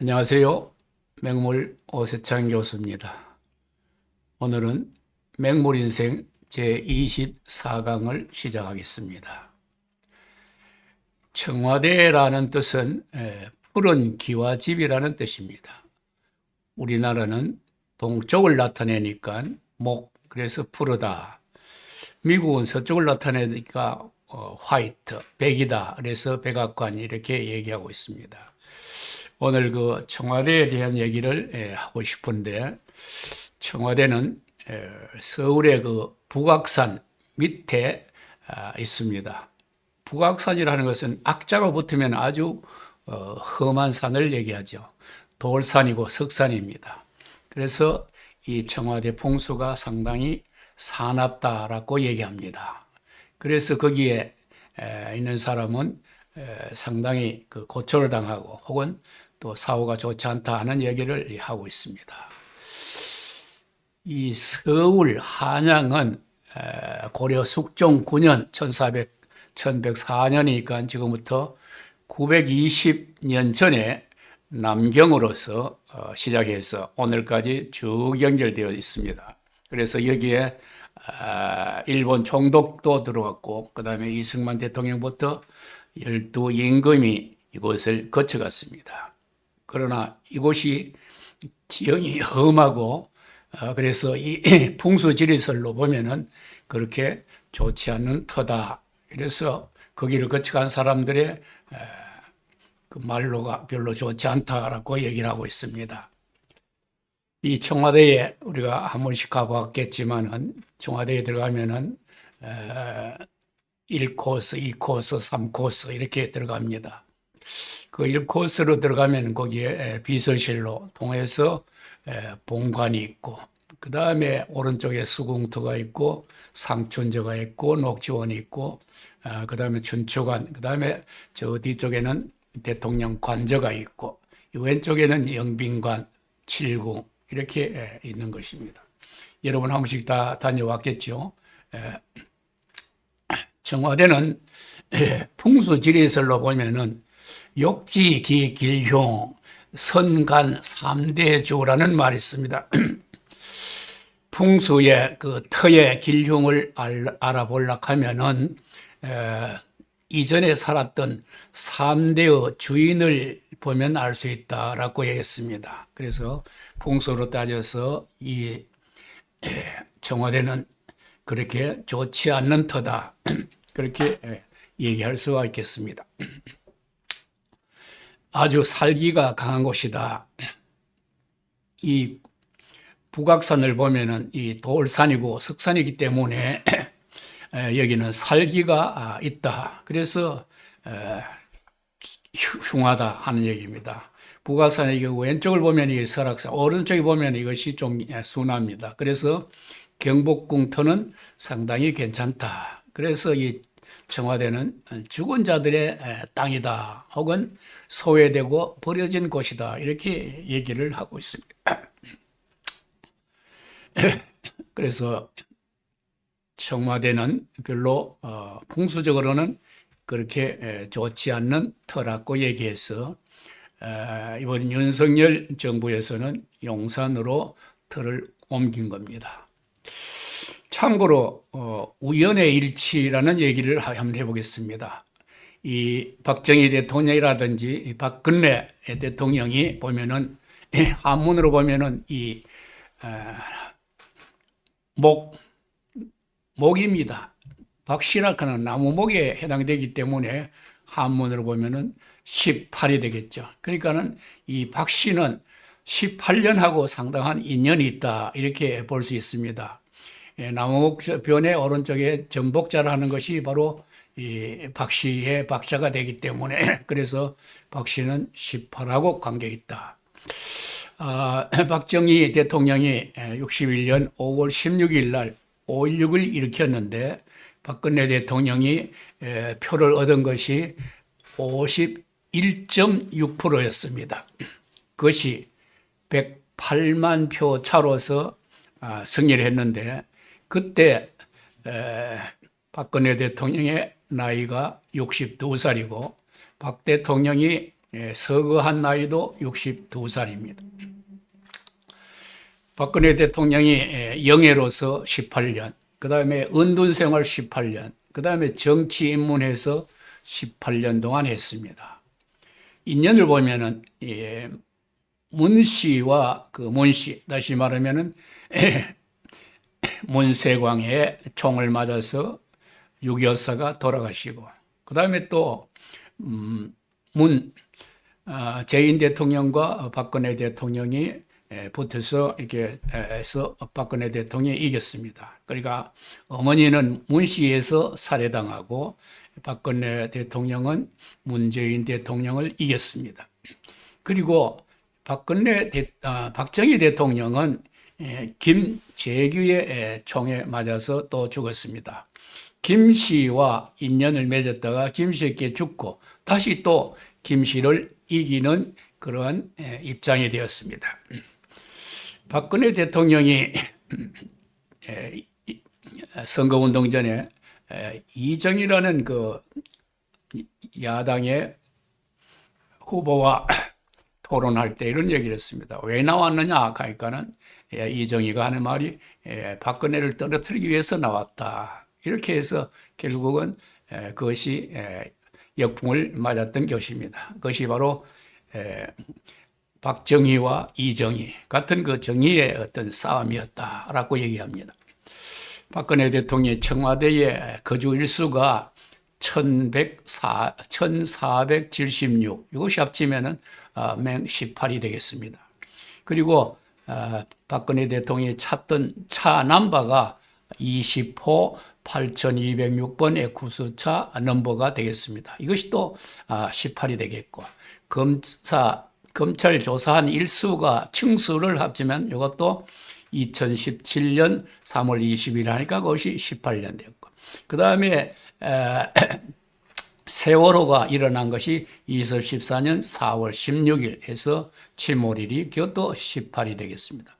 안녕하세요. 맹물 오세창 교수입니다. 오늘은 맹물 인생 제24강을 시작하겠습니다. 청와대라는 뜻은 에, 푸른 기와 집이라는 뜻입니다. 우리나라는 동쪽을 나타내니까 목, 그래서 푸르다. 미국은 서쪽을 나타내니까 어, 화이트, 백이다. 그래서 백악관 이렇게 얘기하고 있습니다. 오늘 그 청와대에 대한 얘기를 예, 하고 싶은데 청와대는 에, 서울의 그 북악산 밑에 아, 있습니다. 북악산이라는 것은 악자가 붙으면 아주 어, 험한 산을 얘기하죠. 돌산이고 석산입니다. 그래서 이 청와대 풍수가 상당히 사납다라고 얘기합니다. 그래서 거기에 에, 있는 사람은 에, 상당히 그 고초를 당하고 혹은 또 사후가 좋지 않다 하는 얘기를 하고 있습니다. 이 서울 한양은 에, 고려 숙종 9년 1400 1104년이니까 지금부터 920년 전에 남경으로서 어, 시작해서 오늘까지 쭉 연결되어 있습니다. 그래서 여기에 아, 일본 총독도 들어왔고 그 다음에 이승만 대통령부터 열두 임금이 이곳을 거쳐갔습니다. 그러나 이곳이 지형이 험하고 어, 그래서 이 풍수지리설로 보면은 그렇게 좋지 않는 터다. 그래서 거기를 거쳐간 사람들의 에, 그 말로가 별로 좋지 않다라고 얘기를 하고 있습니다. 이 청와대에 우리가 한 번씩 가봤겠지만은 청와대에 들어가면은 에, 1코스, 2코스, 3코스 이렇게 들어갑니다. 그 1코스로 들어가면 거기에 비서실로 통해서 본관이 있고 그 다음에 오른쪽에 수궁터가 있고 상춘저가 있고 녹지원이 있고 그 다음에 춘추관 그 다음에 저 뒤쪽에는 대통령 관저가 있고 왼쪽에는 영빈관 칠궁 이렇게 있는 것입니다. 여러분 한 번씩 다 다녀왔겠죠. 청와대는 풍수지리설로 보면은 욕지 기길흉 선간 삼대주라는 말이 있습니다. 풍수의 그 터의 길흉을 알, 아보려 하면은 에, 이전에 살았던 삼대의 주인을 보면 알 수 있다라고 얘기했습니다. 그래서 풍수로 따져서 이 에, 청와대는 그렇게 좋지 않는 터다. 그렇게 에, 얘기할 수가 있겠습니다. 아주 살기가 강한 곳이다. 이 북악산을 보면은 이 돌산이고 석산이기 때문에 여기는 살기가 아, 있다. 그래서 흉하다 하는 얘기입니다. 북악산의 경우 왼쪽을 보면 이게 설악산, 오른쪽에 보면 이것이 좀 순합니다. 그래서 경복궁터는 상당히 괜찮다. 그래서 이 청와대는 죽은 자들의 땅이다. 혹은 소외되고 버려진 곳이다. 이렇게 얘기를 하고 있습니다. 그래서 청와대는 별로 어, 풍수적으로는 그렇게 좋지 않는 터라고 얘기해서 이번 윤석열 정부에서는 용산으로 터를 옮긴 겁니다. 참고로 어, 우연의 일치라는 얘기를 한번 해보겠습니다. 이 박정희 대통령이라든지 박근혜 대통령이 보면은 한문으로 보면은 이 목, 목입니다. 박씨라카는 나무목에 해당되기 때문에 한문으로 보면은 18이 되겠죠. 그러니까는 이 박씨는 18년하고 상당한 인연이 있다. 이렇게 볼 수 있습니다. 예, 나무목 변의 오른쪽에 전복자라는 것이 바로 이 박씨의 박자가 되기 때문에 그래서 박씨는 18하고 관계 있다. 아, 박정희 대통령이 61년 5월 16일 날 5.16을 일으켰는데 박근혜 대통령이 표를 얻은 것이 51.6%였습니다. 그것이 108만 표 차로서 아, 승리를 했는데 그때 박근혜 대통령의 나이가 62살이고 박 대통령이 예, 서거한 나이도 62살입니다. 박근혜 대통령이 예, 영예로서 18년, 그 다음에 은둔 생활 18년, 그 다음에 정치 입문해서 18년 동안 했습니다. 인연을 보면은 예, 문 씨와 그 문 씨, 다시 말하면은 문세광의 총을 맞아서 6.25가 돌아가시고, 그 다음에 또, 음, 문, 아, 대통령과 박근혜 대통령이 에, 붙어서 이렇게 해서 박근혜 대통령이 이겼습니다. 그러니까 어머니는 문시에서 살해당하고 박근혜 대통령은 문재인 대통령을 이겼습니다. 그리고 박근혜 대, 아, 박정희 대통령은 에, 김재규의 에, 총에 맞아서 또 죽었습니다. 김 씨와 인연을 맺었다가 김 씨에게 죽고 다시 또 김 씨를 이기는 그러한 에, 입장이 되었습니다. 박근혜 대통령이 선거운동 전에 에, 이정이라는 그 야당의 후보와 토론할 때 이런 얘기를 했습니다. 왜 나왔느냐 예, 이정희가 하는 말이 예, 박근혜를 떨어뜨리기 위해서 나왔다. 이렇게 해서 결국은 예, 그것이 예, 역풍을 맞았던 것입니다. 그것이 바로 예, 박정희와 이정희 같은 그 정의의 어떤 싸움이었다라고 얘기합니다. 박근혜 대통령이 청와대에 거주 일수가 1104, 1476, 이것이 합치면은 어, 맹 18이 되겠습니다. 그리고 어, 박근혜 대통령이 찾던 차 넘버가 20호 8206번 에쿠스차 넘버가 되겠습니다. 이것이 또 18이 되겠고 검사 검찰 조사한 일수가 층수를 합치면 이것도 2017년 3월 20일 하니까 그것이 18년 됐고 그 다음에 세월호가 일어난 것이 2014년 4월 16일 해서 침몰일이 그것도 18이 되겠습니다.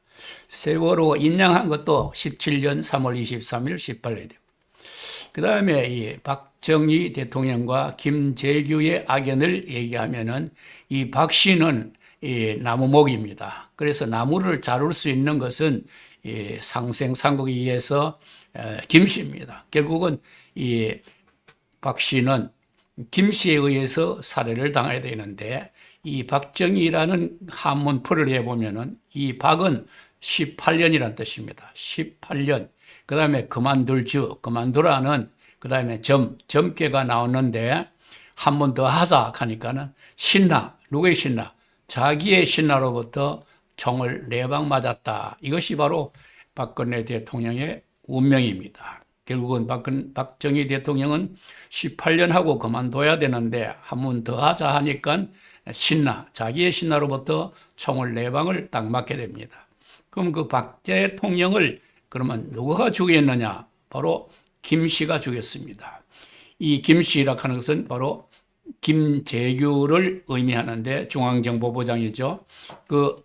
세월호 인양한 것도 17년 3월 23일 18일이 되고 그 다음에 이 박정희 대통령과 김재규의 악연을 얘기하면은 이 박 씨는 이 나무목입니다. 그래서 나무를 자를 수 있는 것은 이 상생 상국에 의해서 에, 김 씨입니다. 결국은 이 박 씨는 김 씨에 의해서 살해를 당해야 되는데 이 박정희라는 한문 풀을 해보면은 이 박은 18년이란 뜻입니다. 18년. 그 다음에 그만둘 주, 그만두라는 그 다음에 점, 점괘가 나오는데 한 번 더 하자 하니까는 신나, 누구의 신나? 자기의 신나로부터 총을 네 방 맞았다. 이것이 바로 박근혜 대통령의 운명입니다. 결국은 박근, 박정희 대통령은 18년 하고 그만둬야 되는데 한 번 더 하자 하니까 신나, 자기의 신나로부터 총을 네 방을 딱 맞게 됩니다. 그럼 그 박 대통령을 그러면 누가 죽였느냐? 바로 김 씨가 죽였습니다. 이 김 씨라 하는 것은 바로 김재규를 의미하는데 중앙정보부장이죠. 그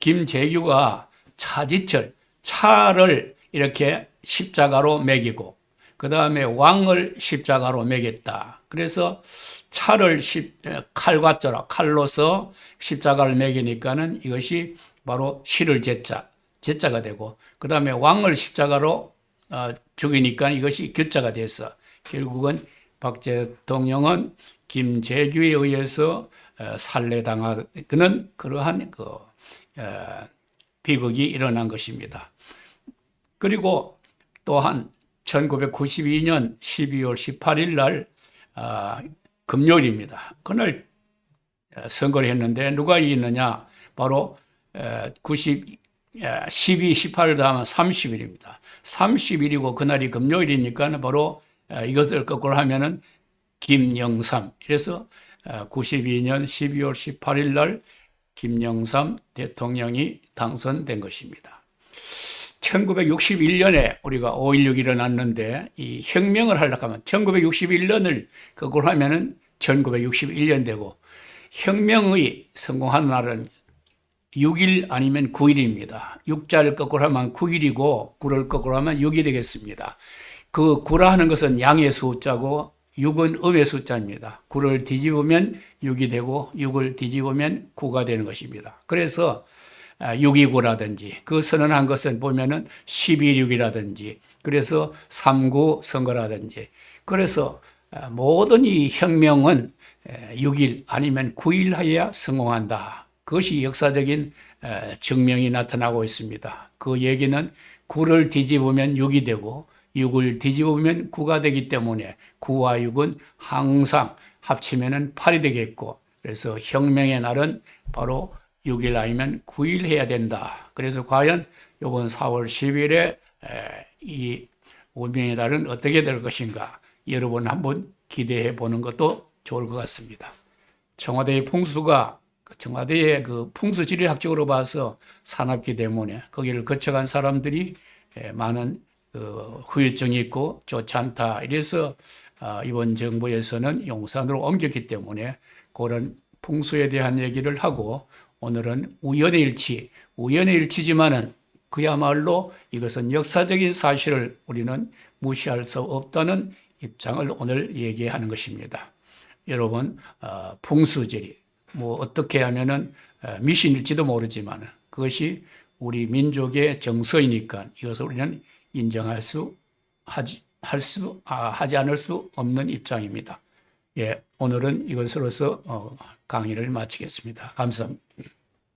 김재규가 차지철, 차를 이렇게 십자가로 매기고 그 다음에 왕을 십자가로 매겼다. 그래서 차를 십, 칼과 쩌라 칼로서 십자가를 매기니까는 이것이 바로 실을 제자, 제자가 되고 그 다음에 왕을 십자가로 어, 죽이니까 이것이 규자가 됐어. 결국은 박 대통령은 김재규에 의해서 어, 살해당하는 그러한 그 어, 비극이 일어난 것입니다. 그리고 또한 1992년 12월 18일 날 아, 금요일입니다. 그날 어, 선거를 했는데 누가 이겼느냐? 바로 90, 12, 18을 더하면 30일입니다. 30일이고 그날이 금요일이니까 바로 어, 이것을 거꾸로 하면은 김영삼. 이래서 92년 12월 18일 날 김영삼 대통령이 당선된 것입니다. 1961년에 우리가 5.16이 일어났는데 이 혁명을 하려고 하면 1961년을 그걸 하면은 1961년 되고 혁명의 성공한 날은 6일 아니면 9일입니다. 6자를 거꾸로 하면 9일이고 9를 거꾸로 하면 6이 되겠습니다. 그 9라 하는 것은 양의 숫자고 6은 음의 숫자입니다. 9를 뒤집으면 6이 되고 6을 뒤집으면 9가 되는 것입니다. 그래서 629라든지 그 선언한 것은 보면은 12.6이라든지 그래서 3.9 선거라든지 그래서 아, 모든 이 혁명은 6일 아니면 9일 하여야 성공한다. 그것이 역사적인 에, 증명이 나타나고 있습니다. 그 얘기는 9를 뒤집으면 6이 되고 6을 뒤집으면 9가 되기 때문에 9와 6은 항상 합치면은 8이 되겠고 그래서 혁명의 날은 바로 6일 아니면 9일 해야 된다. 그래서 과연 이번 4월 10일에 이 운명의 날은 어떻게 될 것인가 여러분 한번 기대해 보는 것도 좋을 것 같습니다. 청와대의 풍수가 청와대의 그 풍수 지리학적으로 봐서 산업기 때문에 거기를 거쳐간 사람들이 에, 많은 그 후유증이 있고 좋지 않다. 이래서 아, 이번 정부에서는 용산으로 옮겼기 때문에 그런 풍수에 대한 얘기를 하고 오늘은 우연의 일치, 우연의 일치지만은 그야말로 이것은 역사적인 사실을 우리는 무시할 수 없다는 입장을 오늘 얘기하는 것입니다. 여러분, 어, 풍수지리, 뭐 어떻게 하면은 어, 미신일지도 모르지만 그것이 우리 민족의 정서이니까 이것을 우리는 인정할 수 하지 할 수 아, 하지 않을 수 없는 입장입니다. 예, 오늘은 이것으로서 어, 강의를 마치겠습니다. 감사합니다.